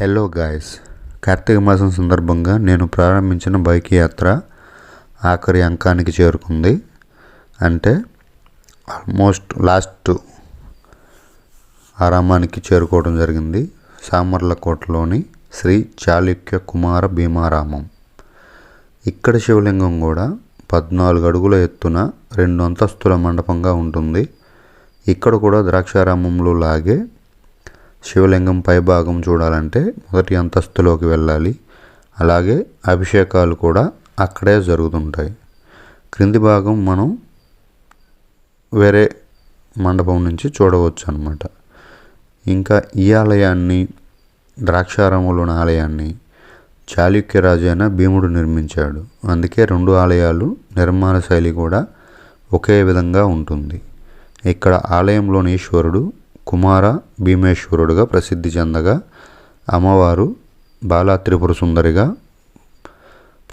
Hello guys Karthika మాసం సందర్భంగా నేను ప్రారంభించిన బైక్ యాత్ర ఆఖరి అంకానికి చేరుకుంది. అంటే ఆల్మోస్ట్ లాస్ట్ ఆరామానికి చేరుకోవడం జరిగింది. సామర్లకోటలోని శ్రీ చాళుక్య కుమార భీమారామం. ఇక్కడ శివలింగం కూడా పద్నాలుగు అడుగుల ఎత్తున రెండు అంతస్తుల మండపంగా ఉంటుంది. ఇక్కడ కూడా ద్రాక్షారామంలో లాగే శివలింగం పైభాగం చూడాలంటే మొదటి అంతస్తులోకి వెళ్ళాలి. అలాగే అభిషేకాలు కూడా అక్కడే జరుగుతుంటాయి. క్రింది భాగం మనం వేరే మండపం నుంచి చూడవచ్చు అనమాట ఇంకా ఈ ఆలయాన్ని ద్రాక్షారాములోని ఆలయాన్ని చాళుక్యరాజు అయిన భీముడు నిర్మించాడు. అందుకే రెండు ఆలయాలు నిర్మాణ శైలి కూడా ఒకే విధంగా ఉంటుంది. ఇక్కడ ఆలయంలోని ఈశ్వరుడు కుమార భీమేశ్వరుడుగా ప్రసిద్ధి చెందగా అమ్మవారు బాలా త్రిపుర సుందరిగా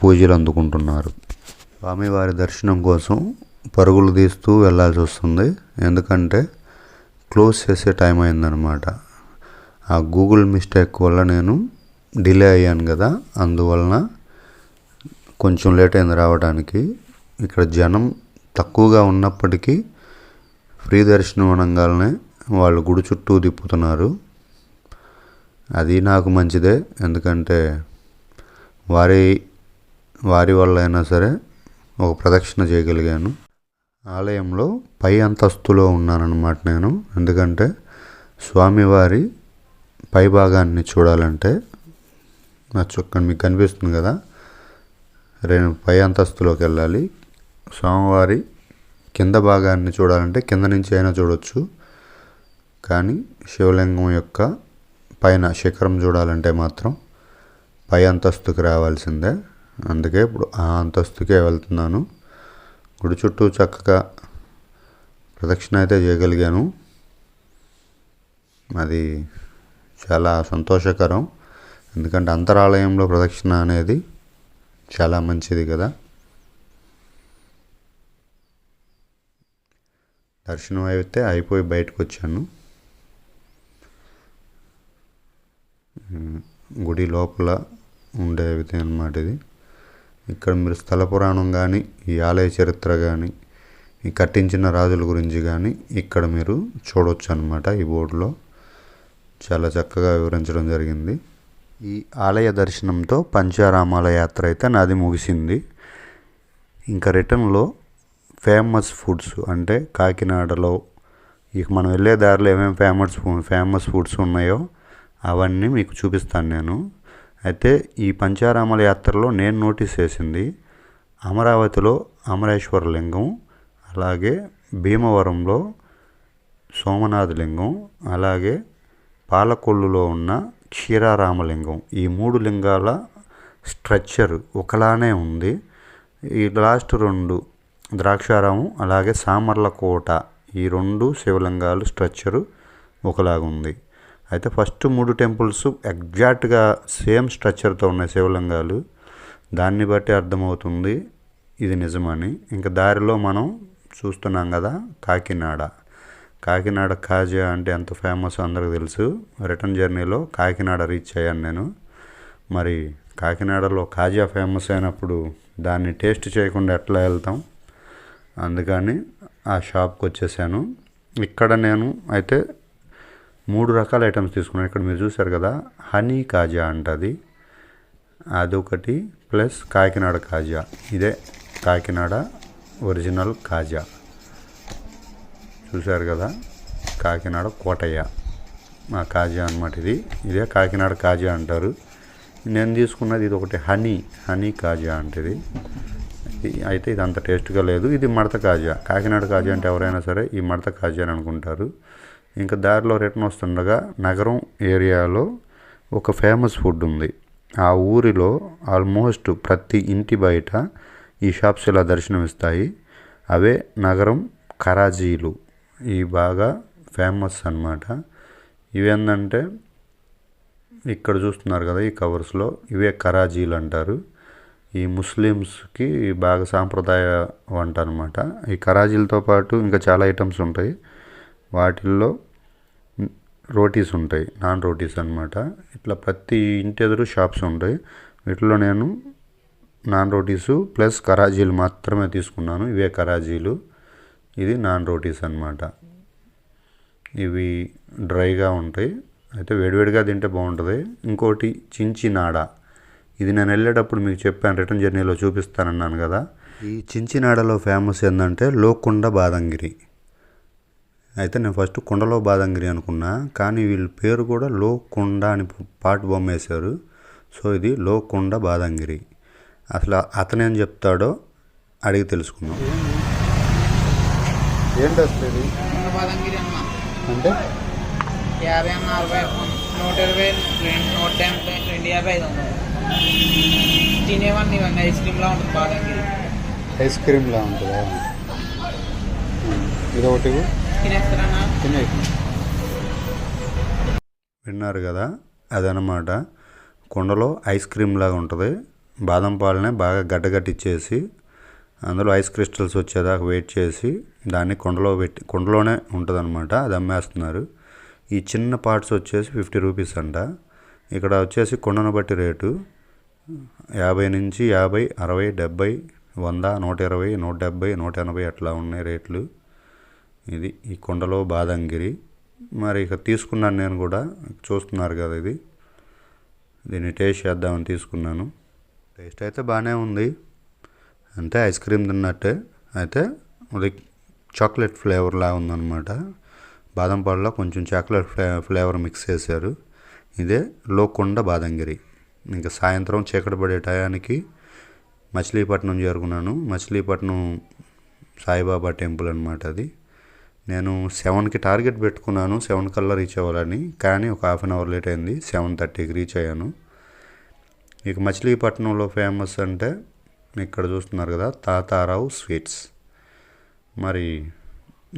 పూజలు అందుకుంటున్నారు స్వామివారి దర్శనం కోసం పరుగులు తీస్తూ వెళ్ళాల్సి వస్తుంది. ఎందుకంటే క్లోజ్ చేసే టైం అయిందనమాట ఆ గూగుల్ మిస్టేక్ వల్ల నేను డిలే అయ్యాను కదా. అందువలన కొంచెం లేట్ అయింది రావడానికి. ఇక్కడ జనం తక్కువగా ఉన్నప్పటికీ ఫ్రీ దర్శనం అనగానే వాళ్ళు గుడి చుట్టూ తిప్పుతున్నారు. అది నాకు మంచిదే ఎందుకంటే వారి వారి వల్ల అయినా సరే ఒక ప్రదక్షిణ చేయగలిగాను. ఆలయంలో పై అంతస్తులో ఉన్నానన్నమాట నేను. ఎందుకంటే స్వామివారి పై భాగాన్ని చూడాలంటే నా చుక్క మీకు కనిపిస్తుంది కదా నేను పై అంతస్తులోకి వెళ్ళాలి. స్వామివారి కింద భాగాన్ని చూడాలంటే కింద నుంచి అయినా చూడొచ్చు. కానీ శివలింగం యొక్క పైన శిఖరం చూడాలంటే మాత్రం పై అంతస్తుకి రావాల్సిందే. అందుకే ఇప్పుడు ఆ అంతస్తుకే వెళ్తున్నాను. గుడి చుట్టూ చక్కగా ప్రదక్షిణ అయితే చేయగలిగాను. అది చాలా సంతోషకరం. ఎందుకంటే అంతరాలయంలో ప్రదక్షిణ అనేది చాలా మంచిది కదా. దర్శనం అయితే అయిపోయి బయటకు వచ్చాను. గుడి లోపల ఉండేది అన్నమాట ఇది. ఇక్కడ మీరు స్థల పురాణం కానీ ఈ ఆలయ చరిత్ర కానీ ఈ కట్టించిన రాజుల గురించి కానీ ఇక్కడ మీరు చూడవచ్చు అనమాట ఈ బోర్డులో. చాలా చక్కగా వివరించడం జరిగింది. ఈ ఆలయ దర్శనంతో పంచారామాల యాత్ర అయితే నాది ముగిసింది. ఇంకా రిటర్న్లో ఫేమస్ ఫుడ్స్ అంటే కాకినాడలో ఇక మనం వెళ్ళే దారిలో ఏమేమి ఫేమస్ ఫేమస్ ఫుడ్స్ ఉన్నాయో అవన్నీ మీకు చూపిస్తాను నేను. అయితే ఈ పంచారామల యాత్రలో నేను నోటీస్ చేసింది అమరావతిలో అమరేశ్వర లింగం అలాగే భీమవరంలో సోమనాథ లింగం అలాగే పాలకొల్లులో ఉన్న క్షీరారామలింగం ఈ మూడు లింగాల స్ట్రక్చర్ ఒకలానే ఉంది. ఈ లాస్ట్ రెండు ద్రాక్షారామం అలాగే సామర్లకోట ఈ రెండు శివలింగాలు స్ట్రక్చరు ఒకలాగా ఉంది అయితే ఫస్ట్ మూడు టెంపుల్స్ ఎగ్జాక్ట్గా సేమ్ స్ట్రక్చర్తో ఉన్నాయి శివలింగాలు. దాన్ని బట్టి అర్థమవుతుంది ఇది నిజమని. ఇంకా దారిలో మనం చూస్తున్నాం కదా కాకినాడ. కాకినాడ కాజా అంటే ఎంత ఫేమస్ అందరికి తెలుసు. రిటర్న్ జర్నీలో కాకినాడ రీచ్ అయ్యాను నేను. మరి కాకినాడలో కాజా ఫేమస్ అయినప్పుడు దాన్ని టేస్ట్ చేయకుండా ఎట్లా వెళ్తాం? అందుకని ఆ షాప్కి వచ్చేసాను. ఇక్కడ నేను అయితే మూడు రకాల ఐటమ్స్ తీసుకున్నాను. ఇక్కడ మీరు చూసారు కదా హనీ కాజా అంటది. అదొకటి ప్లస్ కాకినాడ కాజా. ఇదే కాకినాడ ఒరిజినల్ కాజా. చూశారు కదా కాకినాడ కోటయ్య. మా కాజా అనమాట ఇది. ఇదే కాకినాడ కాజా అంటారు. నేను తీసుకున్నది ఇది ఒకటి హనీ హనీ కాజా అంటది. అయితే ఇది అంత టేస్ట్గా లేదు. ఇది మడత కాజా. కాకినాడ కాజా అంటే ఎవరైనా సరే ఈ మడత కాజా అని అనుకుంటారు. ఇంకా దారిలో రిటర్న్ వస్తుండగా నగరం ఏరియాలో ఒక ఫేమస్ ఫుడ్ ఉంది. ఆ ఊరిలో ఆల్మోస్ట్ ప్రతి ఇంటి బయట ఈ షాప్స్ ఇలా దర్శనమిస్తాయి. అవే నగరం కరాజీలు. ఇవి బాగా ఫేమస్ అనమాట ఇవేంటంటే ఇక్కడ చూస్తున్నారు కదా ఈ కవర్స్లో. ఇవే కరాజీలు అంటారు. ఈ ముస్లిమ్స్కి బాగా సాంప్రదాయ వంట అనమాట ఈ కరాజీలతో పాటు ఇంకా చాలా ఐటమ్స్ ఉంటాయి. వాటిల్లో రోటీస్ ఉంటాయి నాన్ రోటీస్ అన్నమాట. ఇట్లా ప్రతి ఇంటి ఎదురు షాప్స్ ఉంటాయి. వీటిలో నేను నాన్ రోటీసు ప్లస్ కరాజీలు మాత్రమే తీసుకున్నాను. ఇవే కరాజీలు. ఇది నాన్ రోటీస్ అన్నమాట. ఇవి డ్రైగా ఉంటాయి. అయితే వేడివేడిగా తింటే బాగుంటుంది. ఇంకోటి చించినాడ. ఇది నేను వెళ్ళేటప్పుడు మీకు చెప్పాను రిటర్న్ జర్నీలో చూపిస్తానన్నాను కదా. ఈ చించినాడలో ఫేమస్ ఏంటంటే లోకుండ బాదంగిరి. అయితే నేను ఫస్ట్ కుండలో బాదంగిరి అనుకున్నా కానీ వీళ్ళ పేరు కూడా లోకుండ అని పాటు బొమ్మ వేశారు సో ఇది లోకుండ బాదంగిరి. అసలు అతనేం చెప్తాడో అడిగి తెలుసుకుందాం. ఏంటి బాదంగిరి అన్న అంటే? యాభై అన్న అరవై నూట ఇరవై రెండు నూట డెబ్బై రెండు యాభై ఐదు వందలు. తినేవన్నీ ఇవన్నీ ఐస్ క్రీమ్లా ఉంటుంది బాదంగిరి. ఐస్ క్రీమ్లా ఉంటుందా? ఇదొకటి విన్నారు కదా అదనమాట కుండలో ఐస్ క్రీమ్ లాగా ఉంటుంది. బాదం పాలనే బాగా గడ్డగట్టిచ్చేసి అందులో ఐస్ క్రిస్టల్స్ వచ్చేదాకా వెయిట్ చేసి దాన్ని కుండలో పెట్టి కుండలోనే ఉంటుంది అనమాట అది అమ్మేస్తున్నారు. ఈ చిన్న పార్ట్స్ వచ్చేసి ఫిఫ్టీ రూపీస్ అంట. ఇక్కడ వచ్చేసి కుండను బట్టి రేటు యాభై నుంచి యాభై అరవై డెబ్బై వంద నూట ఇరవై నూట డెబ్బై నూట ఎనభై అట్లా ఉన్నాయి రేట్లు. ఇది ఈ కొండలో బాదంగిరి. మరి ఇక తీసుకున్నాను నేను కూడా. చూస్తున్నారు కదా ఇది. దీన్ని టేస్ట్ చేద్దామని తీసుకున్నాను. టేస్ట్ అయితే బాగానే ఉంది. అంటే ఐస్ క్రీమ్ తిన్నట్టే. అయితే అది చాక్లెట్ ఫ్లేవర్లా ఉందన్నమాట. బాదం పాలలో కొంచెం చాక్లెట్ ఫ్లే ఫ్లేవర్ మిక్స్ చేశారు. ఇదే లోకొండ బాదంగిరి. ఇంకా సాయంత్రం చీకటి పడే టయానికి మచిలీపట్నం చేరుకున్నాను. మచిలీపట్నం సాయిబాబా టెంపుల్ అనమాట అది. నేను సెవెన్కి టార్గెట్ పెట్టుకున్నాను సెవెన్ కల్లా రీచ్ అవ్వాలని. కానీ ఒక హాఫ్ అన్ అవర్ లేట్ అయింది సెవెన్ థర్టీకి రీచ్ అయ్యాను. ఇక మచిలీపట్నంలో ఫేమస్ అంటే ఇక్కడ చూస్తున్నారు కదా తాతారావు స్వీట్స్. మరి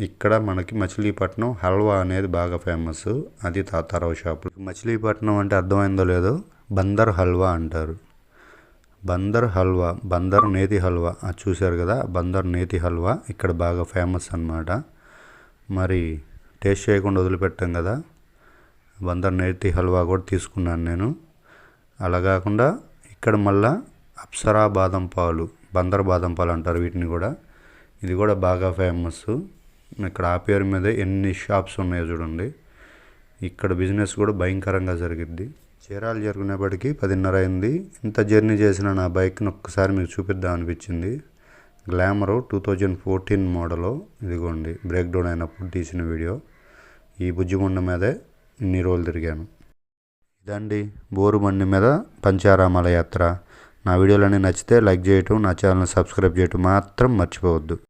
ఇక్కడ మనకి మచిలీపట్నం హల్వా అనేది బాగా ఫేమస్ అది తాతారావు షాపు. మచిలీపట్నం అంటే అర్థమైందో లేదో బందర్ హల్వా అంటారు. బందర్ హల్వా బందర్ నేతి హల్వా అది చూశారు కదా బందర్ నేతి హల్వా ఇక్కడ బాగా ఫేమస్ అన్నమాట. మరి టేస్ట్ చేయకుండా వదిలిపెట్టాం కదా. బందర్ నేతి హల్వా కూడా తీసుకున్నాను నేను. అలా కాకుండా ఇక్కడ మళ్ళా అప్సరా బాదం పాలు బందర్ బాదం పాలు అంటారు వీటిని కూడా. ఇది కూడా బాగా ఫేమస్ ఇక్కడ ఆ పేరు మీద ఎన్ని షాప్స్ ఉన్నాయో చూడండి. ఇక్కడ బిజినెస్ కూడా భయంకరంగా జరిగిద్ది. చీరాలు జరిగినప్పటికీ పదిన్నర అయింది. ఇంత జర్నీ చేసిన నా బైక్ని ఒక్కసారి మీకు చూపిద్దాం అనిపించింది. Glamour two thousand fourteen model. ఇదిగోండి బ్రేక్ డౌన్ అయినప్పుడు తీసిన వీడియో. ఈ బుజ్జిగుండ మీదే ఇన్ని రోజులు తిరిగాను. ఇదండి బోరుబండి మీద పంచారామాల యాత్ర. నా వీడియోలన్నీ నచ్చితే లైక్ చేయటం నా ఛానల్ సబ్స్క్రైబ్ చేయటం మాత్రం మర్చిపోవద్దు.